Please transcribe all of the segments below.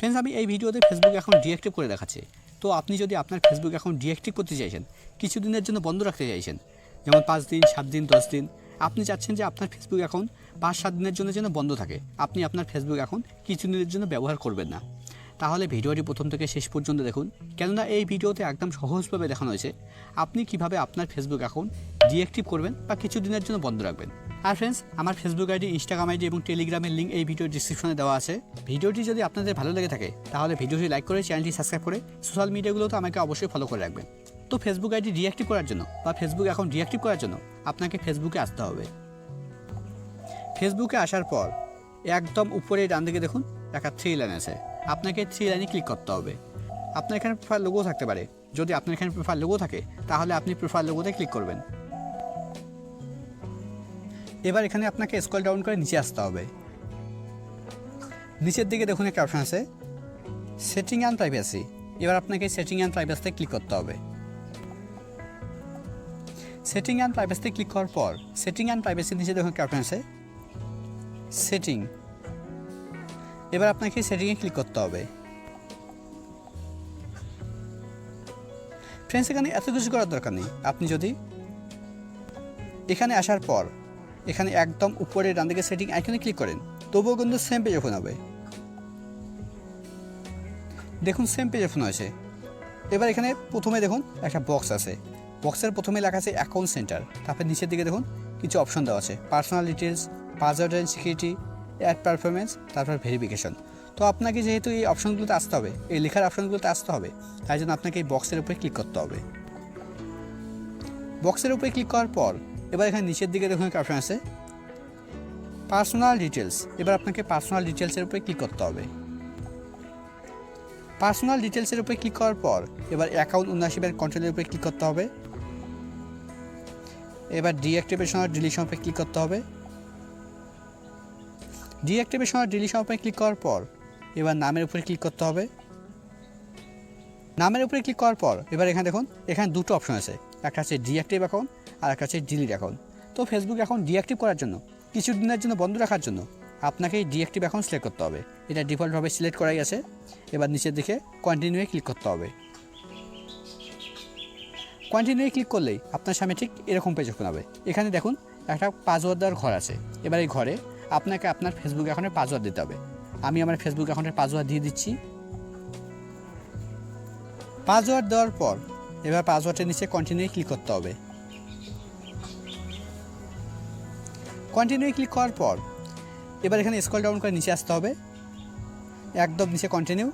Friends আমি এই ভিডিওতে ফেসবুক অ্যাকাউন্ট ডিঅ্যাক্টিভ করে দেখাচ্ছি। তো আপনি যদি আপনার ফেসবুক অ্যাকাউন্ট ডিঅ্যাক্টিভ করতে চাইছেন, কিছুদিনের জন্য বন্ধ রাখতে চাইছেন, যেমন পাঁচ দিন, সাত দিন, দশ দিন, আপনি চাচ্ছেন যে আপনার ফেসবুক অ্যাকাউন্ট পাঁচ, সাত দিনের জন্য যেন বন্ধ থাকে। আপনি আপনার ফেসবুক অ্যাকাউন্ট কিছুদিনের জন্য ব্যবহার করবেন না। তাহলে ভিডিওটি প্রথম থেকে শেষ পর্যন্ত দেখুন। কেননা এই ভিডিওতে একদম সহজভাবে দেখানো হয়েছে, আপনি কীভাবে আপনার ফেসবুক অ্যাকাউন্ট ডিঅ্যাক্টিভ করবেন বা কিছুদিনের জন্য বন্ধ রাখবেন। আর ফ্রেন্ডস আমার ফেসবুক আইডি ইনস্টাগ্রাম আইডি এবং টেলিগ্রামের লিঙ্ক এই ভিডিও ডিসক্রিপশনে দেওয়া আছে। ভিডিওটি যদি আপনাদের ভালো লেগে থাকে, তাহলে ভিডিওটি লাইক করে চ্যানেলটি সাবস্ক্রাইব করে সোশ্যাল মিডিয়াগুলোতে আমাকে অবশ্যই ফলো করে রাখবেন। তো ফেসবুক আইডি ডিঅ্যাক্টিভ করার জন্য বা ফেসবুক অ্যাকাউন্ট ডিঅ্যাক্টিভ করার জন্য আপনাকে ফেসবুকে আসতে হবে। ফেসবুকে আসার পর একদম উপরে ডান দিকে দেখুন, একটা থ্রি লাইন আছে। আপনাকে থ্রি লাইনে ক্লিক করতে হবে। আপনার এখানে প্রোফাইল লোগো থাকতে পারে। যদি আপনার এখানে প্রোফাইল লোগো থাকে, তাহলে আপনি প্রোফাইল লোগোতে ক্লিক করবেন। এবার এখানে আপনাকে স্ক্রল ডাউন করে নিচে আসতে হবে। নিচের দিকে দেখুন একটা অপশন আছে সেটিং অ্যান্ড প্রাইভেসি এবার আপনাকে সেটিং অ্যান্ড প্রাইভেসিতে ক্লিক করতে হবে। সেটিং অ্যান্ড প্রাইভেসিতে ক্লিক করার পর সেটিং অ্যান্ড প্রাইভেসির নিচে দেখুন একটা অপশন আছে সেটিং এবার আপনাকে সেটিংয়ে ক্লিক করতে হবে। ফ্রেন্ডস এখানে এত কিছু করার দরকার নেই। আপনি যদি এখানে আসার পর এখানে একদম উপরে ডান দিকে সেটিং আইকনে ক্লিক করেন। তবুও কিন্তু সেম পেজ ওপেন হবে। দেখুন সেম পেজ ওপেন হয়েছে। এবার এখানে প্রথমে দেখুন একটা বক্স আছে। বক্সের প্রথমে লেখা আছে অ্যাকাউন্ট সেন্টার তারপর নিচের দিকে দেখুন কিছু অপশন দেওয়া আছে। Personal details password and security add performance তারপর ভেরিফিকেশন তো আপনাকে যেহেতু এই অপশনগুলোতে আসতে হবে, এই লেখার অপশনগুলোতে আসতে হবে, তাই জন্য আপনাকে এই বক্সের উপরে ক্লিক করতে হবে। বক্সের উপরে ক্লিক করার পর এবার এখানে নিচের দিকে দেখুন একটা অপশন আছে। পার্সোনাল ডিটেলস এবার আপনাকে পার্সোনাল ডিটেলসের উপরে ক্লিক করতে হবে। পার্সোনাল ডিটেলসের উপরে ক্লিক করার পর এবার অ্যাকাউন্ট ব্যাংক কন্ট্রোলের উপরে ক্লিক করতে হবে। এবার ডিঅ্যাক্টিভেশন আর ডিলিশন উপরে ক্লিক করতে হবে। ডিঅ্যাক্টিভেশন আর ডিলিশন উপরে ক্লিক করার পর এবার নামের উপরে ক্লিক করতে হবে। নামের উপরে ক্লিক করার পর এবার এখানে দেখুন, এখানে দুটো অপশন আছে। একটা আছে ডিঅ্যাক্টিভ অ্যাকাউন্ট আর একটা আছে ডিলিট অ্যাকাউন্ট তো ফেসবুক অ্যাকাউন্ট ডিঅ্যাক্টিভ করার জন্য কিছু দিনের জন্য বন্ধ রাখার জন্য আপনাকে ডিঅ্যাক্টিভ অ্যাকাউন্ট সিলেক্ট করতে হবে। এটা ডিফল্টভাবে সিলেক্ট করাই আছে। এবার নিচের দিকে কন্টিনিউয়ে ক্লিক করতে হবে। কন্টিনিউয়ে ক্লিক করলেই আপনার সামনে ঠিক এরকম পেজ ওপেন হবে। এখানে দেখুন, একটা পাসওয়ার্ড দেওয়ার ঘর আছে। এবার এই ঘরে আপনাকে আপনার ফেসবুক অ্যাকাউন্টের পাসওয়ার্ড দিতে হবে। আমি আমার ফেসবুক অ্যাকাউন্টের পাসওয়ার্ড দিয়ে দিচ্ছি। পাসওয়ার্ড দেওয়ার পর এবার পাসওয়ার্ডের নিচে কন্টিনিউ ক্লিক করতে হবে। কন্টিনিউ ক্লিক করার পর, এবার এখানে স্কল ডাউন করে নিচে আসতে হবে। একদম নিচে কন্টিনিউ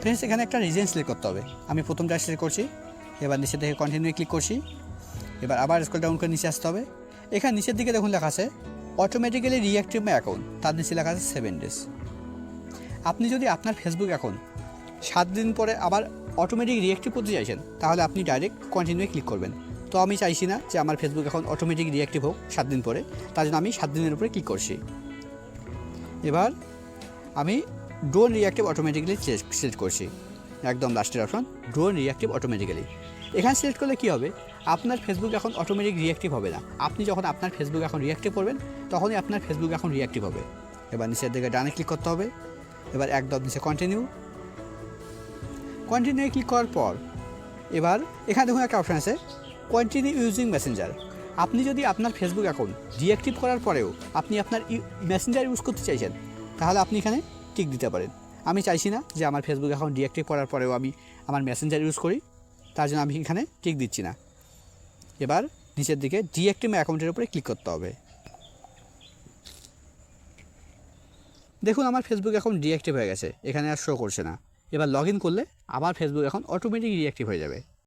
ফ্রেন্ডস এখানে একটা রিজন সিলেক্ট করতে হবে। আমি প্রথমটা সিলেক্ট করছি, এবার নিচে থেকে কন্টিনিউ ক্লিক করছি। এবার আবার স্কল ডাউন করে নিচে আসতে হবে। এখানে নিচের দিকে দেখুন লেখা আছে অটোমেটিক্যালি রিঅ্যাক্টিভ অ্যাকাউন্ট তার নিচে লেখা আছে সেভেন ডেজ আপনি যদি আপনার ফেসবুক অ্যাকাউন্ট সাত দিন পরে আবার অটোমেটিক রিঅ্যাক্টিভ করতে চাইছেন তাহলে আপনি ডাইরেক্ট কন্টিনিউ ক্লিক করবেন। তো আমি চাইছি না যে আমার ফেসবুক এখন অটোমেটিক রিঅ্যাক্টিভ হোক সাত দিন পরে, তার জন্য আমি সাত দিনের উপরে ক্লিক করছি। এবার আমি ড্রোন রিঅ্যাক্টিভ অটোমেটিক্যালি সিলেক্ট করছি। একদম লাস্টের অপশন ড্রোন রিঅ্যাক্টিভ অটোমেটিক্যালি এখানে সিলেক্ট করলে কী হবে? আপনার ফেসবুক এখন অটোমেটিক রিঅ্যাক্টিভ হবে না। আপনি যখন আপনার ফেসবুক এখন রিঅ্যাক্টিভ করবেন, তখনই আপনার ফেসবুক এখন রিঅ্যাক্টিভ হবে। এবার নিচের দিকে ডানে ক্লিক করতে হবে। এবার একদম নিচে কন্টিনিউ কন্টিনিউ ক্লিক করার পর, এবার এখানে দেখুন একটা অপশান আছে কন্টিনিউ ইউজিং মেসেঞ্জার আপনি যদি আপনার ফেসবুক অ্যাকাউন্ট ডিঅ্যাক্টিভ করার পরেও আপনি আপনার মেসেঞ্জার ইউজ করতে চাইছেন, তাহলে আপনি এখানে টিক দিতে পারেন। আমি চাইছি না যে আমার ফেসবুক অ্যাকাউন্ট ডিঅ্যাক্টিভ করার পরেও আমি আমার মেসেঞ্জার ইউজ করি, তার জন্য আমি এখানে টিক দিচ্ছি না। এবার নিচের দিকে ডিঅ্যাক্টিভ অ্যাকাউন্টের উপরে ক্লিক করতে হবে। দেখুন আমার ফেসবুক অ্যাকাউন্ট ডিঅ্যাক্টিভ হয়ে গেছে, এখানে আর শো করছে না। এবার লগ করলে আবার ফেসবুক এখন অটোমেটিক রিঅ্যাক্টিভ হয়ে যাবে।